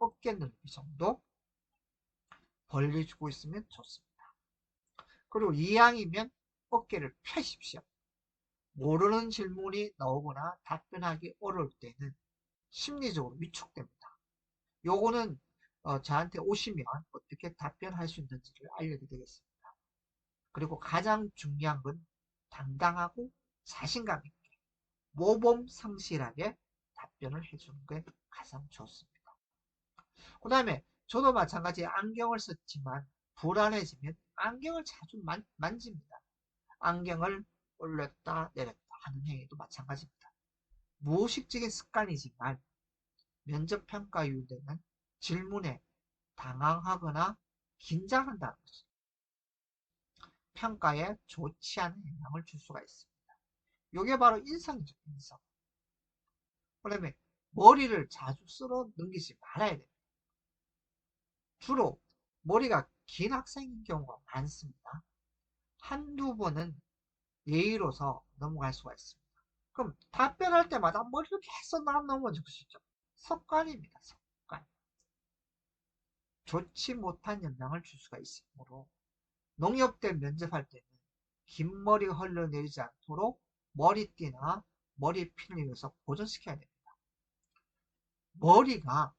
어깨 넓이 정도 벌려주고 있으면 좋습니다. 그리고 이왕이면 어깨를 펴십시오. 모르는 질문이 나오거나 답변하기 어려울 때는 심리적으로 위축됩니다. 요거는 어, 저한테 오시면 어떻게 답변할 수 있는지를 알려드리겠습니다. 그리고 가장 중요한 건 당당하고 자신감 있게 모범 성실하게 답변을 해주는 게 가장 좋습니다. 그 다음에 저도 마찬가지 안경을 썼지만 불안해지면 안경을 자주 만, 만집니다. 안경을 올렸다 내렸다 하는 행위도 마찬가지입니다. 무의식적인 습관이지만 면접평가 이후에는 질문에 당황하거나 긴장한다는 것이 평가에 좋지 않은 영향을 줄 수가 있습니다. 이게 바로 인성이죠, 인성. 그 다음에 머리를 자주 쓸어 넘기지 말아야 됩니다. 주로 머리가 긴 학생인 경우가 많습니다. 한두 번은 예의로서 넘어갈 수가 있습니다. 그럼 답변할 때마다 머리를 계속 넘어져 보시죠. 습관입니다. 습관. 좋지 못한 영향을 줄 수가 있으므로 농협대 면접할 때는 긴 머리가 흘러내리지 않도록 머리띠나 머리핀을 이용해서 고정시켜야 됩니다. 머리가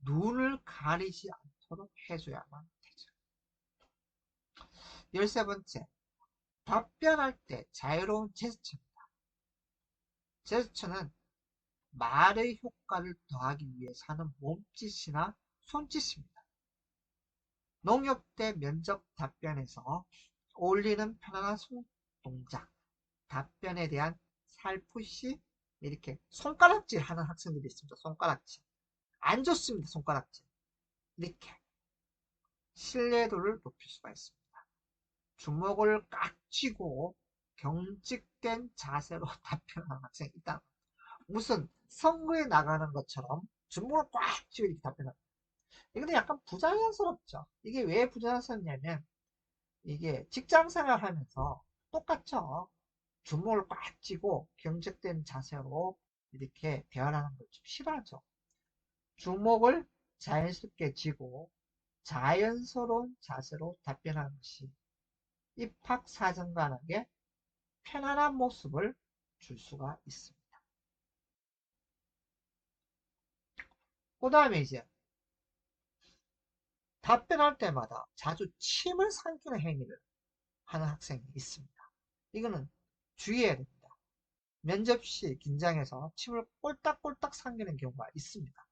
눈을 가리지 않 도록 해줘야만 되죠. 열세 번째, 답변할 때 자유로운 제스처입니다. 제스처는 말의 효과를 더하기 위해서 하는 몸짓이나 손짓입니다. 농협대 면접 답변에서 어울리는 편안한 손동작, 답변에 대한 살포시 이렇게 손가락질 하는 학생들이 있습니다. 손가락질. 안 좋습니다. 손가락질. 이렇게 신뢰도를 높일 수가 있습니다. 주먹을 깍 쥐고 경직된 자세로 답변하는 학생이 있다. 무슨 선거에 나가는 것처럼 주먹을 꽉 쥐고 이렇게 답변합니다. 이건 약간 부자연스럽죠. 이게 왜 부자연스럽냐면 이게 직장생활 하면서 똑같죠. 주먹을 꽉 쥐고 경직된 자세로 이렇게 대화하는 걸 좀 싫어하죠. 주먹을 자연스럽게 쥐고 자연스러운 자세로 답변하는 것이 입학 사정관에게 편안한 모습을 줄 수가 있습니다. 그 다음에 이제 답변할 때마다 자주 침을 삼키는 행위를 하는 학생이 있습니다. 이거는 주의해야 됩니다. 면접 시 긴장해서 침을 꼴딱꼴딱 삼키는 경우가 있습니다.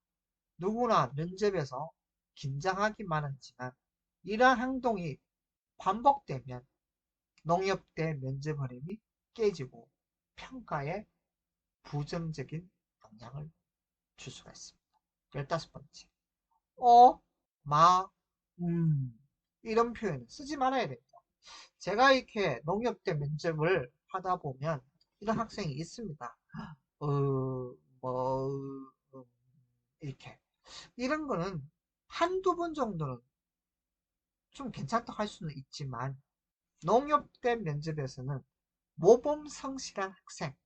누구나 면접에서 긴장하기만 하지만 이러한 행동이 반복되면 농협대 흐름이 깨지고 평가에 부정적인 영향을 줄 수가 있습니다. 열다섯 번째, 어, 마, 음, 이런 표현을 쓰지 말아야 됩니다. 제가 이렇게 농협대 면접을 하다 보면 이런 학생이 있습니다. 어, 뭐, 음, 이렇게. 이런 거는 한두 번 정도는 좀 괜찮다 할 수는 있지만 농협대 면접에서는 모범 성실한 학생,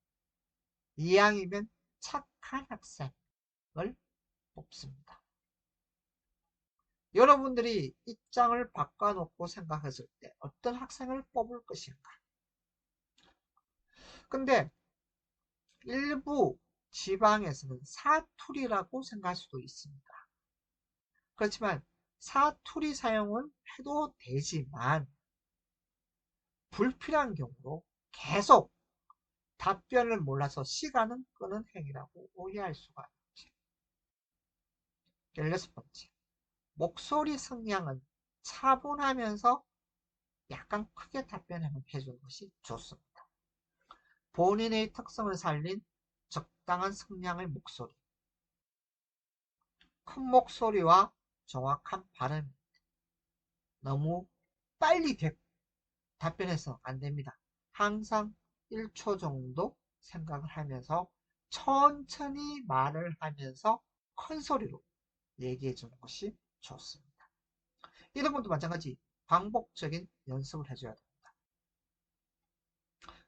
이왕이면 착한 학생을 뽑습니다. 여러분들이 입장을 바꿔놓고 생각했을 때 어떤 학생을 뽑을 것인가? 근데 일부 지방에서는 사투리라고 생각할 수도 있습니다. 그렇지만 사투리 사용은 해도 되지만 불필요한 경우로 계속 답변을 몰라서 시간은 끄는 행위라고 오해할 수가 있죠. 16번째. 목소리 성량은 차분하면서 약간 크게 답변해 주는 것이 좋습니다. 본인의 특성을 살린 적당한 성량의 목소리. 큰 목소리와 정확한 발음. 너무 빨리 답변해서 안 됩니다. 항상 1초 정도 생각을 하면서 천천히 말을 하면서 큰 소리로 얘기해 주는 것이 좋습니다. 이런 것도 마찬가지 반복적인 연습을 해줘야 됩니다.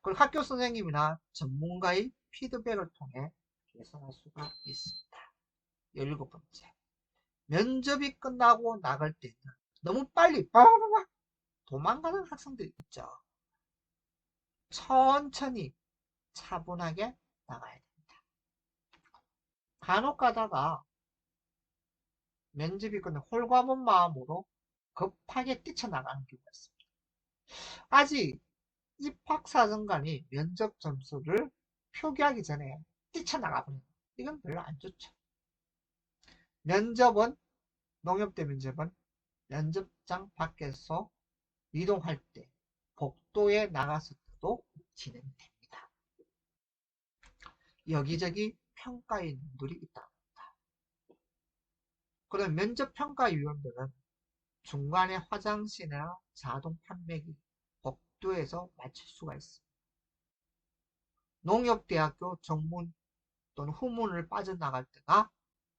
그리고 학교 선생님이나 전문가의 피드백을 통해 개선할 수가 있습니다. 17번째. 면접이 끝나고 나갈 때는 너무 빨리 빠바바바 도망가는 학생들이 있죠. 천천히 차분하게 나가야 됩니다. 간혹 가다가 면접이 끝나 홀가분 마음으로 급하게 뛰쳐나가는 경우가 있습니다. 아직 입학사정관이 면접 점수를 표기하기 전에 뛰쳐나가 버리는 이건 별로 안 좋죠. 면접은 농협대 면접은 면접장 밖에서 이동할 때 복도에 나갔을 때도 진행됩니다. 여기저기 평가인들이 있다. 그럼 면접평가위원들은 중간에 화장실이나 자동 판매기 복도에서 맞출 수가 있습니다. 농협대학교 정문 또는 후문을 빠져나갈 때가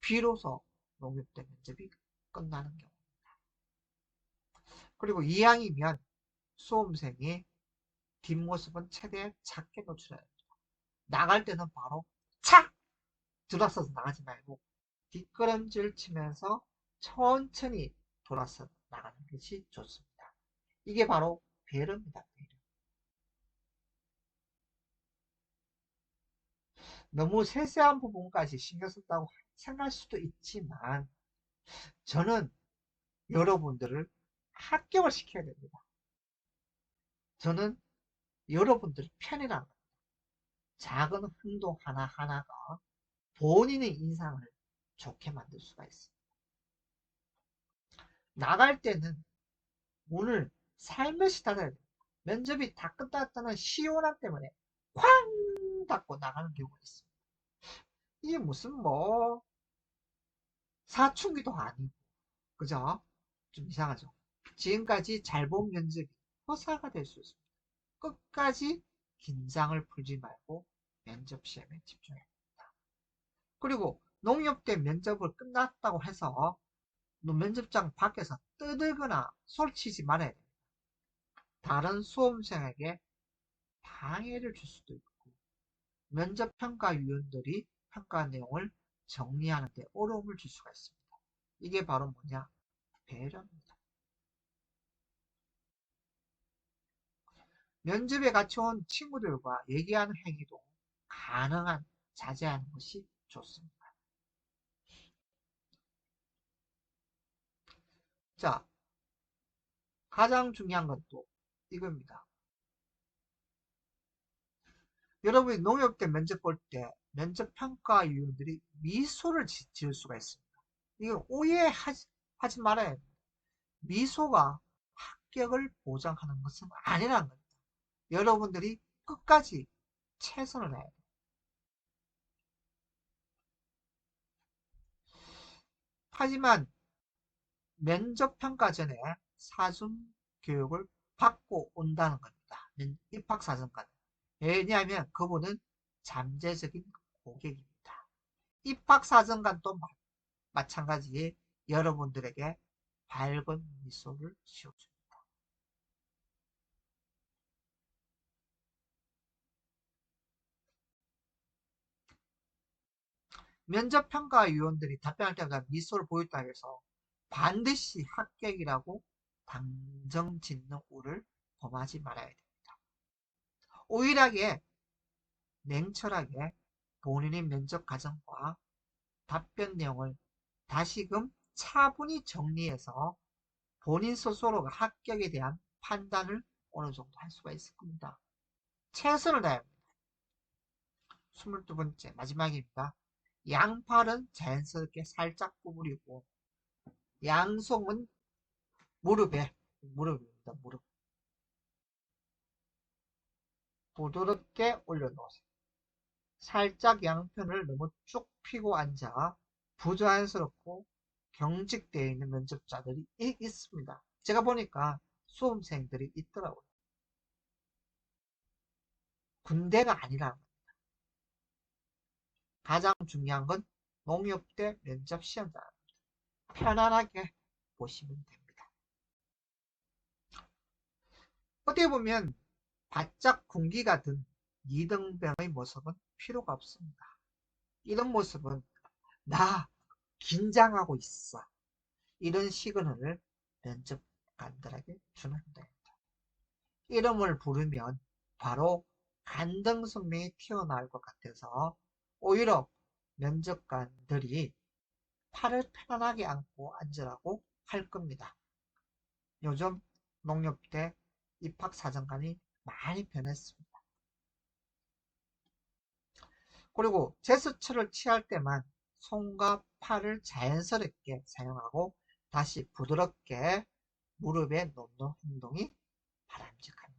비로소 농협대 면접이 끝나는 경우입니다. 그리고 이왕이면 수험생이 뒷모습은 최대한 작게 노출해야 됩니다. 나갈 때는 바로 착! 들어서서 나가지 말고 뒷걸음질 치면서 천천히 돌아서 나가는 것이 좋습니다. 이게 바로 배려입니다. 배려. 너무 세세한 부분까지 신경 썼다고 생각할 수도 있지만 저는 여러분들을 합격을 시켜야 됩니다. 저는 여러분들 편이라는 겁니다. 작은 행동 하나하나가 본인의 인상을 좋게 만들 수가 있습니다. 나갈 때는 문을 살며시 닫아야 됩니다. 면접이 다 끝났다는 시원함 때문에 쾅 닫고 나가는 경우가 있습니다. 이게 무슨 뭐 사춘기도 아니고 그죠? 좀 이상하죠. 지금까지 잘본 면접이 허사가 될 수 있습니다. 끝까지 긴장을 풀지 말고 면접 시험에 집중해야 됩니다. 그리고 농협대 면접을 끝났다고 해서 면접장 밖에서 떠들거나 소리치지 말아야 됩니다. 다른 수험생에게 방해를 줄 수도 있고 면접평가위원들이 평가 내용을 정리하는 데 어려움을 줄 수가 있습니다. 이게 바로 뭐냐? 배려입니다. 면접에 같이 온 친구들과 얘기하는 행위도 가능한 자제하는 것이 좋습니다. 자, 가장 중요한 것도 이겁니다. 여러분이 농협대 면접 볼 때 면접평가 위원들이 미소를 지, 을 수가 있습니다. 이거 오해하지 하지 말아야 합니다. 미소가 합격을 보장하는 것은 아니라는 겁니다. 여러분들이 끝까지 최선을 다해야 돼요. 하지만 면접평가 전에 사전 교육을 받고 온다는 겁니다. 입학사정관. 왜냐하면 그분은 잠재적인 고객입니다. 입학사정관도 마찬가지 여러분들에게 밝은 미소를 씌워줍니다. 면접평가위원들이 답변할 때마다 미소를 보였다 해서 반드시 합격이라고 당정 짓는 우를 범하지 말아야 됩니다. 오일하게 냉철하게 본인의 면접 과정과 답변 내용을 다시금 차분히 정리해서 본인 스스로가 합격에 대한 판단을 어느 정도 할 수가 있을 겁니다. 최선을 다해야 합니다. 22번째 마지막입니다. 양팔은 자연스럽게 살짝 구부리고 양손은 무릎에 무릎입니다. 무릎 부드럽게 올려놓으세요. 살짝 양편을 너무 쭉 펴고 앉아 부자연스럽고 경직되어 있는 면접자들이 있습니다. 제가 보니까 수험생들이 있더라고요. 군대가 아니라는 겁니다. 가장 중요한 건 농협대 면접 시험자입니다. 편안하게 보시면 됩니다. 어떻게 보면 바짝 군기가 든 이등병의 모습은 필요가 없습니다. 이런 모습은 나 긴장하고 있어. 이런 시그널을 면접관들에게 주는 행동입니다. 이름을 부르면 바로 간등성명이 튀어나올 것 같아서 오히려 면접관들이 팔을 편안하게 안고 앉으라고 할 겁니다. 요즘 농협대 입학사정관이 많이 변했습니다. 그리고 제스처를 취할 때만 손과 팔을 자연스럽게 사용하고 다시 부드럽게 무릎에 놓는 행동이 바람직합니다.